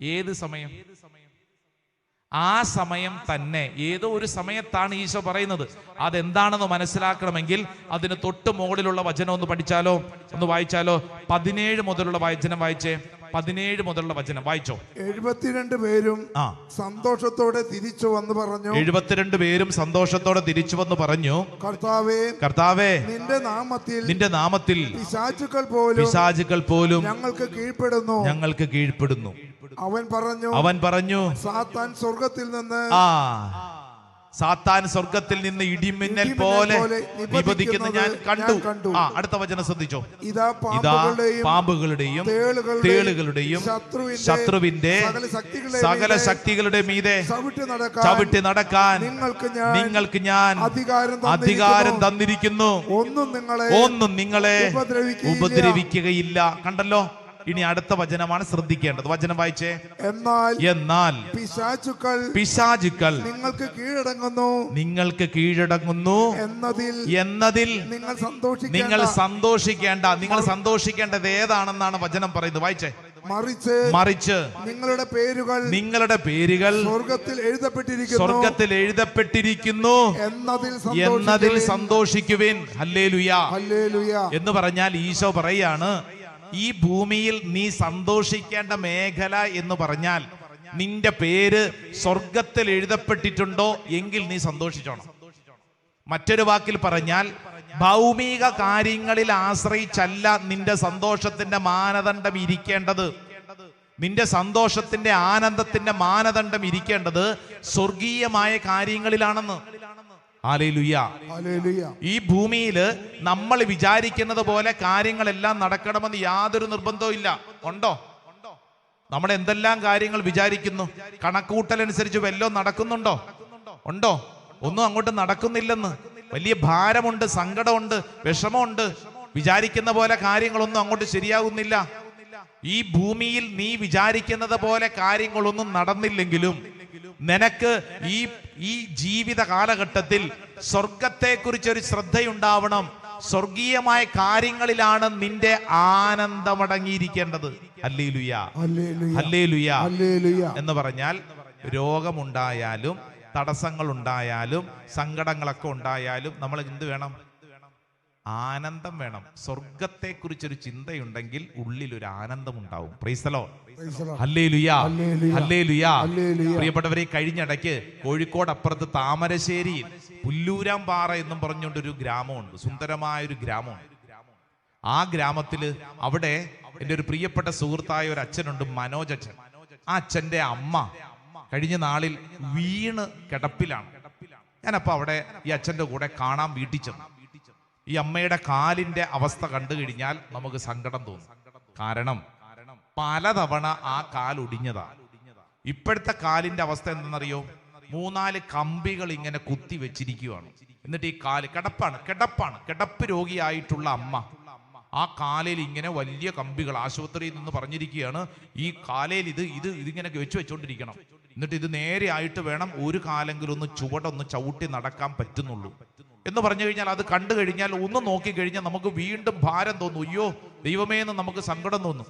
ഏത് സമയം ഏത് സമയം? ആ സമയം തന്നെ ഏതോ ഒരു സമയത്താണ് ഈശോ പറയുന്നത്. അതെന്താണെന്ന് മനസ്സിലാക്കണമെങ്കിൽ അതിന് തൊട്ട് മുകളിലുള്ള വചനം ഒന്ന് പഠിച്ചാലോ? ഒന്ന് വായിച്ചാലോ? പതിനേഴ് മുതലുള്ള വചനം വായിച്ചേ. പതിനേഴ് മുതലുള്ള വചനം വായിച്ചോ. എഴുപത്തിരണ്ട് പേരും ആ. സന്തോഷത്തോടെ തിരിച്ചു വന്ന് പറഞ്ഞു. എഴുപത്തിരണ്ട് പേരും സന്തോഷത്തോടെ തിരിച്ചു വന്ന് പറഞ്ഞു. കർത്താവേ കർത്താവേ നിന്റെ നാമത്തിൽ നിന്റെ നാമത്തിൽ പിശാചുക്കൾ പോലും പിശാചുക്കൾ പോലും ഞങ്ങൾക്ക് കീഴ്പ്പെടുന്നു. ഞങ്ങൾക്ക് കീഴ്പ്പെടുന്നു. അവൻ പറഞ്ഞു അവൻ പറഞ്ഞു സാത്താൻ സ്വർഗത്തിൽ നിന്ന് ആ. സാത്താൻ സ്വർഗത്തിൽ നിന്ന് ഇടിമിന്നൽ പോലെ നിപതിക്കുന്ന ഞാൻ കണ്ടു. ആ അടുത്ത വചനം ശ്രദ്ധിച്ചോ ഇതാ പാമ്പുകളുടെയും തേളുകളുടെയും ശത്രുവിന്റെ സകല ശക്തികളുടെ മീതെ ചവിട്ടി നടക്കാൻ നിങ്ങൾക്ക് ഞാൻ അധികാരം തന്നിരിക്കുന്നു. ഒന്നും നിങ്ങളെ ഒന്നും നിങ്ങളെ. ഉപദ്രവിക്കുകയില്ല കണ്ടല്ലോ ഇനി അടുത്ത വചനമാണ് ശ്രദ്ധിക്കേണ്ടത്. വചനം വായിച്ചേ. എന്നാൽ എന്നാൽ പിശാചുക്കൾ പിശാചുക്കൾ നിങ്ങൾക്ക് കീഴടങ്ങുന്നു. നിങ്ങൾക്ക് കീഴടങ്ങുന്നു. എന്നതിൽ എന്നതിൽ നിങ്ങൾ സന്തോഷിക്കേണ്ട നിങ്ങൾ സന്തോഷിക്കേണ്ട. നിങ്ങൾ സന്തോഷിക്കേണ്ടത് ഏതാണെന്നാണ് വചനം പറയുന്നത്. വായിച്ചേ. മറിച്ച് മറിച്ച് നിങ്ങളുടെ പേരുകൾ നിങ്ങളുടെ പേരുകൾ സ്വർഗത്തിൽ എഴുതപ്പെട്ടിരിക്കുന്നു. സ്വർഗത്തിൽ എഴുതപ്പെട്ടിരിക്കുന്നു. എന്നതിൽ എന്നതിൽ സന്തോഷിക്കുവിൻ. ഹല്ലേലുയാ ഹല്ലേലൂയ. ഹല്ലേലൂയ. എന്ന് പറഞ്ഞാൽ ഈശോ പറയാണ് ഈ ഭൂമിയിൽ നീ സന്തോഷിക്കേണ്ട മേഖല എന്ന് പറഞ്ഞാൽ നിന്റെ പേര് സ്വർഗത്തിൽ എഴുതപ്പെട്ടിട്ടുണ്ടോ എങ്കിൽ നീ സന്തോഷിച്ചോണം. മറ്റൊരു വാക്കിൽ പറഞ്ഞാൽ ഭൗമിക കാര്യങ്ങളിൽ ആശ്രയിച്ചല്ല നിന്റെ സന്തോഷത്തിന്റെ മാനദണ്ഡം ഇരിക്കേണ്ടത്. നിന്റെ സന്തോഷത്തിന്റെ ആനന്ദത്തിന്റെ മാനദണ്ഡം ഇരിക്കേണ്ടത് സ്വർഗീയമായ കാര്യങ്ങളിലാണെന്ന്. ഈ ഭൂമിയിൽ നമ്മൾ വിചാരിക്കുന്നത് പോലെ കാര്യങ്ങളെല്ലാം നടക്കണമെന്ന് യാതൊരു നിർബന്ധവും ഇല്ല. ഉണ്ടോ? നമ്മൾ എന്തെല്ലാം കാര്യങ്ങൾ വിചാരിക്കുന്നു? കണക്കൂട്ടലനുസരിച്ച് വല്ലതും നടക്കുന്നുണ്ടോ? ഉണ്ടോ? ഒന്നും അങ്ങോട്ട് നടക്കുന്നില്ലെന്ന്. വലിയ ഭാരമുണ്ട് സങ്കടമുണ്ട് വിഷമമുണ്ട്. വിചാരിക്കുന്ന പോലെ കാര്യങ്ങളൊന്നും അങ്ങോട്ട് ശരിയാകുന്നില്ല ഈ ഭൂമിയിൽ നീ വിചാരിക്കുന്നത് പോലെ കാര്യങ്ങളൊന്നും നടന്നില്ലെങ്കിലും നിനക്ക് ഈ ഈ ജീവിത കാലഘട്ടത്തിൽ സ്വർഗത്തെക്കുറിച്ചൊരു ശ്രദ്ധയുണ്ടാവണം. സ്വർഗീയമായ കാര്യങ്ങളിലാണ് നിന്റെ ആനന്ദമടങ്ങിയിരിക്കേണ്ടത്. എന്ന് പറഞ്ഞാൽ രോഗമുണ്ടായാലും തടസ്സങ്ങൾ ഉണ്ടായാലും സങ്കടങ്ങളൊക്കെ ഉണ്ടായാലും നമ്മൾ എന്ത് വേണം? ആനന്ദം വേണം. സ്വർഗത്തെക്കുറിച്ചൊരു ചിന്തയുണ്ടെങ്കിൽ ഉള്ളിൽ ഒരു ആനന്ദം ഉണ്ടാവും പ്രൈസലോ പ്രിയപ്പെട്ടവരെ കഴിഞ്ഞിടയ്ക്ക് കോഴിക്കോട് അപ്പുറത്ത് താമരശ്ശേരിയിൽ പുല്ലൂരാമ്പാറ എന്നും പറഞ്ഞുകൊണ്ടൊരു ഗ്രാമമുണ്ട്. സുന്ദരമായ ഒരു ഗ്രാമമുണ്ട്. ആ ഗ്രാമത്തിൽ അവിടെ എന്റെ ഒരു പ്രിയപ്പെട്ട സുഹൃത്തായ ഒരു അച്ഛനുണ്ട് മനോജ് അച്ഛൻ. ആ അച്ഛന്റെ അമ്മ കഴിഞ്ഞ നാളിൽ വീണ് കിടപ്പിലാണ്. ഞാനപ്പോ അവിടെ ഈ അച്ഛന്റെ കൂടെ കാണാൻ വീട്ടിൽ ചെന്നു. ഈ അമ്മയുടെ കാലിന്റെ അവസ്ഥ കണ്ടു കഴിഞ്ഞാൽ നമുക്ക് സങ്കടം തോന്നും. കാരണം പലതവണ ആ കാൽ ഒടിഞ്ഞതാ. ഇപ്പോഴത്തെ കാലിന്റെ അവസ്ഥ എന്തെന്നറിയോ? മൂന്നാൽ കമ്പികൾ ഇങ്ങനെ കുത്തി വെച്ചിരിക്കുകയാണ് എന്നിട്ട് ഈ കാൽ കിടപ്പാണ് കിടപ്പാണ് കിടപ്പ് രോഗിയായിട്ടുള്ള അമ്മ. ആ കാലയിൽ ഇങ്ങനെ വലിയ കമ്പികൾ ആശുപത്രിയിൽ നിന്ന് പറഞ്ഞിരിക്കുകയാണ് ഈ കാലയിൽ ഇത് ഇത് ഇതിങ്ങനെ വെച്ച് വെച്ചോണ്ടിരിക്കണം. എന്നിട്ട് ഇത് നേരെ ആയിട്ട് വേണം ഒരു കാലെങ്കിലും ഒന്ന് ചുവടൊന്ന് ചവിട്ടി നടക്കാൻ പറ്റുന്നുള്ളൂ. എന്ന് പറഞ്ഞു കഴിഞ്ഞാൽ അത് കണ്ടു കഴിഞ്ഞാൽ ഒന്ന് നോക്കി കഴിഞ്ഞാൽ നമുക്ക് വീണ്ടും ഭാരം തോന്നും. അയ്യോ ദൈവമേ എന്ന് നമുക്ക് സങ്കടം തോന്നും.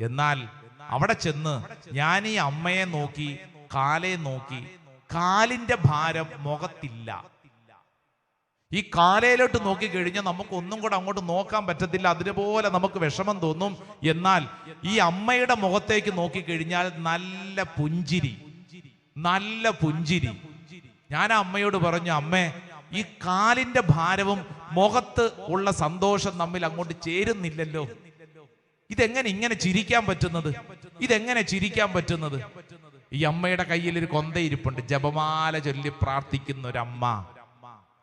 എന്നാൽ അവിടെ ചെന്ന് ഞാൻ ഈ അമ്മയെ നോക്കി കാലെ നോക്കി. കാലിന്റെ ഭാരം മുഖത്തില്ല. ഈ കാലയിലോട്ട് നോക്കി കഴിഞ്ഞാൽ നമുക്ക് ഒന്നും കൂടെ അങ്ങോട്ട് നോക്കാൻ പറ്റത്തില്ല. അതുപോലെ നമുക്ക് വിഷമം തോന്നും. എന്നാൽ ഈ അമ്മയുടെ മുഖത്തേക്ക് നോക്കി കഴിഞ്ഞാൽ നല്ല പുഞ്ചിരി. നല്ല പുഞ്ചിരി. ഞാൻ അമ്മയോട് പറഞ്ഞു അമ്മേ ഈ കാലിന്റെ ഭാരവും മുഖത്ത് ഉള്ള സന്തോഷം തമ്മിൽ അങ്ങോട്ട് ചേരുന്നില്ലല്ലോ. ഇതെങ്ങനെ ഇങ്ങനെ ചിരിക്കാൻ പറ്റുന്നത്? ഇതെങ്ങനെ ചിരിക്കാൻ പറ്റുന്നത്? ഈ അമ്മയുടെ കയ്യിൽ ഒരു കൊന്തയിരിപ്പുണ്ട്. ജപമാല ചൊല്ലി പ്രാർത്ഥിക്കുന്ന ഒരമ്മ.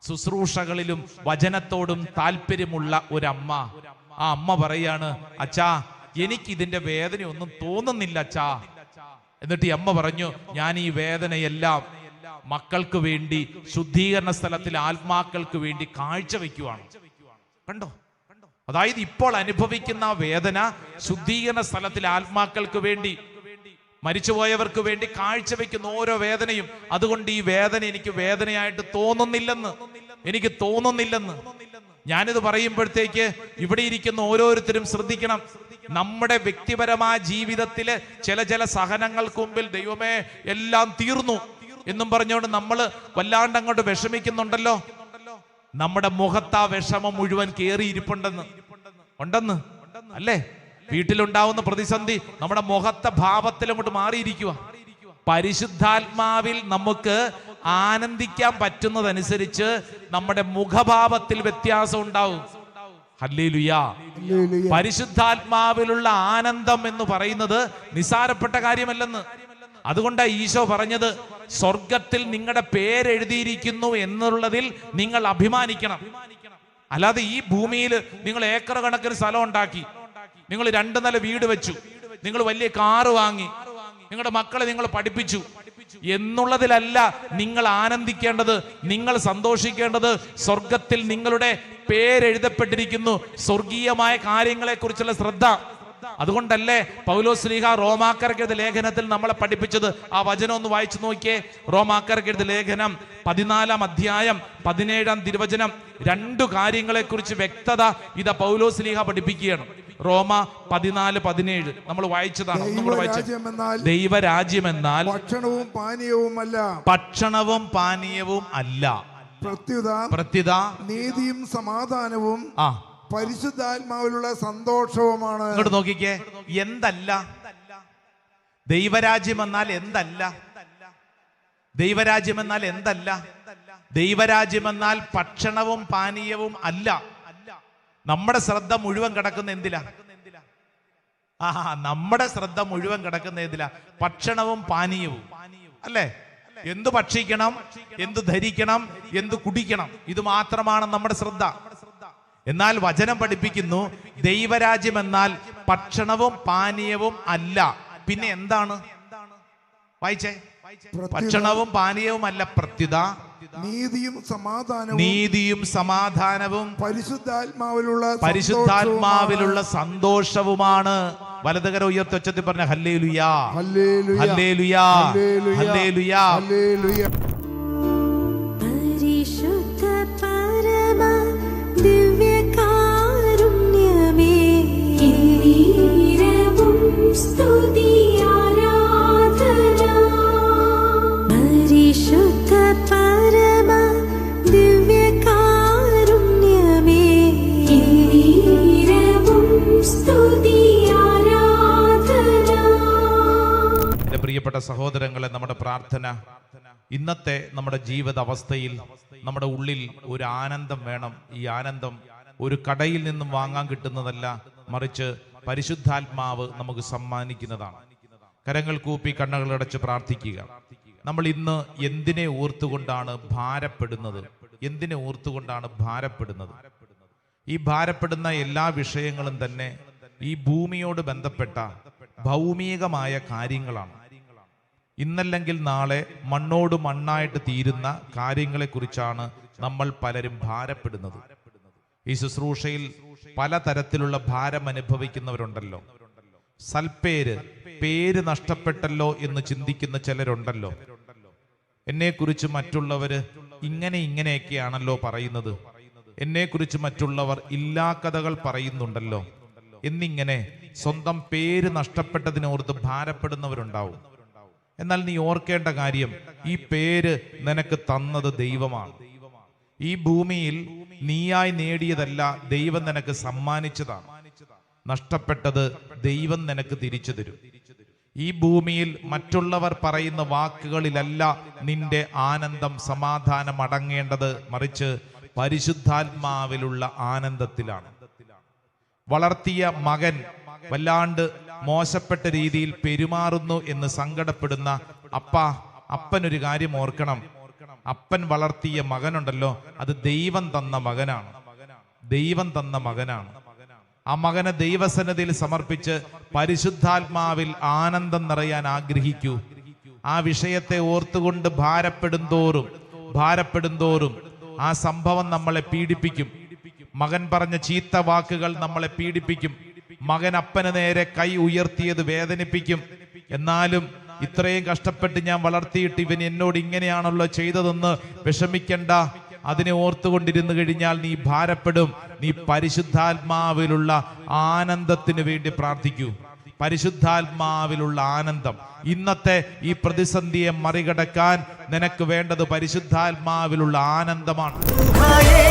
ശുശ്രൂഷകളിലും വചനത്തോടും താല്പര്യമുള്ള ഒരമ്മ. ആ അമ്മ പറയാണ് അച്ഛാ എനിക്ക് ഇതിന്റെ വേദനയൊന്നും തോന്നുന്നില്ല അച്ഛാ. എന്നിട്ട് ഈ അമ്മ പറഞ്ഞു ഞാൻ ഈ വേദനയെല്ലാം മക്കൾക്ക് വേണ്ടി ശുദ്ധീകരണ സ്ഥലത്തിൽ ആത്മാക്കൾക്ക് വേണ്ടി കാഴ്ച കാഴ്ചവെക്കുവാണ്. കണ്ടോ? അതായത് ഇപ്പോൾ അനുഭവിക്കുന്ന വേദന ശുദ്ധീകരണ സ്ഥലത്തിലെ ആത്മാക്കൾക്ക് വേണ്ടി മരിച്ചുപോയവർക്ക് വേണ്ടി കാഴ്ചവെക്കുന്ന ഓരോ വേദനയും അതുകൊണ്ട് ഈ വേദന എനിക്ക് വേദനയായിട്ട് തോന്നുന്നില്ലെന്ന് എനിക്ക് തോന്നുന്നില്ലെന്ന്. ഞാനിത് പറയുമ്പോഴത്തേക്ക് ഇവിടെ ഇരിക്കുന്ന ഓരോരുത്തരും ശ്രദ്ധിക്കണം. നമ്മുടെ വ്യക്തിപരമായ ജീവിതത്തിലെ ചില ചില സഹനങ്ങൾക്ക് മുമ്പിൽ ദൈവമേ എല്ലാം തീർന്നു എന്നും പറഞ്ഞുകൊണ്ട് നമ്മൾ വല്ലാണ്ട് അങ്ങോട്ട് വിഷമിക്കുന്നുണ്ടല്ലോ. നമ്മുടെ മുഖത്താ വിഷമം മുഴുവൻ കേറിയിരിപ്പുണ്ടെന്ന്. ഉണ്ടെന്ന്? അല്ലേ? വീട്ടിലുണ്ടാവുന്ന പ്രതിസന്ധി നമ്മുടെ മുഖത്തെ ഭാവത്തിൽ അങ്ങോട്ട് മാറിയിരിക്കുക പരിശുദ്ധാത്മാവിൽ നമുക്ക് ആനന്ദിക്കാൻ പറ്റുന്നതനുസരിച്ച് നമ്മുടെ മുഖഭാവത്തിൽ വ്യത്യാസം ഉണ്ടാവും. ഹല്ലേലുയാ. ഹല്ലേലൂയ. പരിശുദ്ധാത്മാവിലുള്ള ആനന്ദം എന്ന് പറയുന്നത് നിസാരപ്പെട്ട കാര്യമല്ലെന്ന്. അതുകൊണ്ടാണ് ഈശോ പറഞ്ഞത് സ്വർഗത്തിൽ നിങ്ങളുടെ പേരെഴുതിയിരിക്കുന്നു എന്നുള്ളതിൽ നിങ്ങൾ അഭിമാനിക്കണം. അല്ലാതെ ഈ ഭൂമിയിൽ നിങ്ങൾ ഏക്കർ കണക്കിന് സ്ഥലം ഉണ്ടാക്കി. നിങ്ങൾ രണ്ട് നില വീട് വെച്ചു. നിങ്ങൾ വലിയ കാറ് വാങ്ങി. നിങ്ങളുടെ മക്കളെ നിങ്ങൾ പഠിപ്പിച്ചു. എന്നുള്ളതിലല്ല നിങ്ങൾ ആനന്ദിക്കേണ്ടത് നിങ്ങൾ സന്തോഷിക്കേണ്ടത്. സ്വർഗത്തിൽ നിങ്ങളുടെ പേരെഴുതപ്പെട്ടിരിക്കുന്നു. സ്വർഗീയമായ കാര്യങ്ങളെ കുറിച്ചുള്ള ശ്രദ്ധ. അതുകൊണ്ടല്ലേ പൗലോസ്ലീഹ റോമാക്കർക്കെഴുത ലേഖനത്തിൽ നമ്മളെ പഠിപ്പിച്ചത്? ആ വചനം ഒന്ന് വായിച്ചു നോക്കിയേ. റോമാക്കർക്കെഴുത ലേഖനം പതിനാലാം അധ്യായം പതിനേഴാം തിരുവചനം രണ്ടു കാര്യങ്ങളെ കുറിച്ച് വ്യക്തത ഇതാ പൗലോസ്ലീഹ പഠിപ്പിക്കുകയാണ്. റോമ പതിനാല് പതിനേഴ്. നമ്മൾ വായിച്ചതാണ്. നമ്മൾ കൂടെ ദൈവരാജ്യം എന്നാൽ ഭക്ഷണവും പാനീയവും അല്ല. ഭക്ഷണവും പാനീയവും അല്ല. പ്രത്യുത പ്രത്യുത നീതിയും സമാധാനവും ആ. പരിശുദ്ധാത്മാവിലുള്ള സന്തോഷവുമാണ്. ഇങ്ങോട്ട് നോക്കിക്കേ. എന്തല്ല? ദൈവരാജ്യം എന്നാൽ എന്തല്ല? ദൈവരാജ്യം എന്നാൽ എന്തല്ല? ദൈവരാജ്യം എന്നാൽ ഭക്ഷണവും പാനീയവും അല്ല. നമ്മുടെ ശ്രദ്ധ മുഴുവൻ കിടക്കുന്ന എന്തിലാ? ആ നമ്മുടെ ശ്രദ്ധ മുഴുവൻ കിടക്കുന്ന എന്തിലാ? ഭക്ഷണവും പാനീയവും. അല്ലേ? എന്തു ഭക്ഷിക്കണം? എന്തു ധരിക്കണം? എന്തു കുടിക്കണം? ഇത് മാത്രമാണ് നമ്മുടെ ശ്രദ്ധ. എന്നാൽ വചനം പഠിപ്പിക്കുന്നു ദൈവരാജ്യം എന്നാൽ ഭക്ഷണവും പാനീയവും അല്ല. പിന്നെ എന്താണ്? വായിച്ചേ. ഭക്ഷണവും പാനീയവും അല്ല പ്രത്യുത. നീതിയും സമാധാനവും നീതിയും സമാധാനവും പരിശുദ്ധാത്മാവിലുള്ള പരിശുദ്ധാത്മാവിലുള്ള സന്തോഷവുമാണ്. വലതുകര ഉയർത്തൊച്ചത്തിൽ പറഞ്ഞ ഹല്ലേലുയാ. ഹല്ലേലുയാ. ഹല്ലേലുയാ. ഹല്ലേലുയാ. ഹല്ലേലൂയ. ഹല്ലേലൂയാ. സഹോദരങ്ങളെ നമ്മുടെ പ്രാർത്ഥന ഇന്നത്തെ നമ്മുടെ ജീവിത അവസ്ഥയിൽ നമ്മുടെ ഉള്ളിൽ ഒരു ആനന്ദം വേണം. ഈ ആനന്ദം ഒരു കടയിൽ നിന്നും വാങ്ങാൻ കിട്ടുന്നതല്ല മറിച്ച് പരിശുദ്ധാത്മാവ് നമുക്ക് സമ്മാനിക്കുന്നതാണ്. കരങ്ങൾ കൂപ്പി കണ്ണുകളടച്ച് പ്രാർത്ഥിക്കുക. നമ്മൾ ഇന്ന് എന്തിനെ ഓർത്തുകൊണ്ടാണ് ഭാരപ്പെടുന്നത്? എന്തിനെ ഓർത്തുകൊണ്ടാണ് ഭാരപ്പെടുന്നത്? ഈ ഭാരപ്പെടുന്ന എല്ലാ വിഷയങ്ങളും തന്നെ ഈ ഭൂമിയോട് ബന്ധപ്പെട്ട ഭൗമികമായ കാര്യങ്ങളാണ്. ഇന്നല്ലെങ്കിൽ നാളെ മണ്ണോട് മണ്ണായിട്ട് തീരുന്ന കാര്യങ്ങളെക്കുറിച്ചാണ് നമ്മൾ പലരും ഭാരപ്പെടുന്നത്. ഈ ശുശ്രൂഷയിൽ പലതരത്തിലുള്ള ഭാരം അനുഭവിക്കുന്നവരുണ്ടല്ലോ. സൽപ്പേര് പേര് നഷ്ടപ്പെട്ടല്ലോ എന്ന് ചിന്തിക്കുന്ന ചിലരുണ്ടല്ലോ. എന്നെക്കുറിച്ച് മറ്റുള്ളവര് ഇങ്ങനെ ഇങ്ങനെയൊക്കെയാണല്ലോ പറയുന്നത്. എന്നെക്കുറിച്ച് മറ്റുള്ളവർ ഇല്ലാ കഥകൾ പറയുന്നുണ്ടല്ലോ. എന്നിങ്ങനെ സ്വന്തം പേര് നഷ്ടപ്പെട്ടതിനോർത്ത് ഭാരപ്പെടുന്നവരുണ്ടാവും. എന്നാൽ നീ ഓർക്കേണ്ട കാര്യം ഈ പേര് നിനക്ക് തന്നത് ദൈവമാണ്. ഈ ഭൂമിയിൽ നീയായി നേടിയതല്ല ദൈവം നിനക്ക് സമ്മാനിച്ചതാണ്. നഷ്ടപ്പെട്ടത് ദൈവം നിനക്ക് തിരിച്ചു തരും. ഈ ഭൂമിയിൽ മറ്റുള്ളവർ പറയുന്ന വാക്കുകളിലല്ല നിന്റെ ആനന്ദം സമാധാനം അടങ്ങേണ്ടത്. മറിച്ച് പരിശുദ്ധാത്മാവിലുള്ള ആനന്ദത്തിലാണ്. വളർത്തിയ മകൻ വല്ലാണ്ട് മോശപ്പെട്ട രീതിയിൽ പെരുമാറുന്നു എന്ന് സങ്കടപ്പെടുന്ന അപ്പ അപ്പനൊരു കാര്യം ഓർക്കണം. അപ്പൻ വളർത്തിയ മകനുണ്ടല്ലോ അത് ദൈവം തന്ന മകനാണ്. ദൈവം തന്ന മകനാണ്. ആ മകനെ ദൈവസന്നതിയിൽ സമർപ്പിച്ച് പരിശുദ്ധാത്മാവിൽ ആനന്ദം നിറയാൻ ആഗ്രഹിക്കൂ. ആ വിഷയത്തെ ഓർത്തുകൊണ്ട് ഭാരപ്പെടും തോറും ഭാരപ്പെടും തോറും ആ സംഭവം നമ്മളെ പീഡിപ്പിക്കും. മകൻ പറഞ്ഞ ചീത്ത വാക്കുകൾ നമ്മളെ പീഡിപ്പിക്കും. മകൻ അപ്പന് നേരെ കൈ ഉയർത്തിയത് വേദനിപ്പിക്കും. എന്നാലും ഇത്രയും കഷ്ടപ്പെട്ട് ഞാൻ വളർത്തിയിട്ട് ഇവൻ എന്നോട് ഇങ്ങനെയാണല്ലോ ചെയ്തതെന്ന് വിഷമിക്കണ്ട. അതിനെ ഓർത്തുകൊണ്ടിരുന്നു കഴിഞ്ഞാൽ നീ ഭാരപ്പെടും. നീ പരിശുദ്ധാത്മാവിലുള്ള ആനന്ദത്തിന് വേണ്ടി പ്രാർത്ഥിക്കൂ. പരിശുദ്ധാത്മാവിലുള്ള ആനന്ദം. ഇന്നത്തെ ഈ പ്രതിസന്ധിയെ മറികടക്കാൻ നിനക്ക് വേണ്ടത് പരിശുദ്ധാത്മാവിലുള്ള ആനന്ദമാണ്. റുഹായേ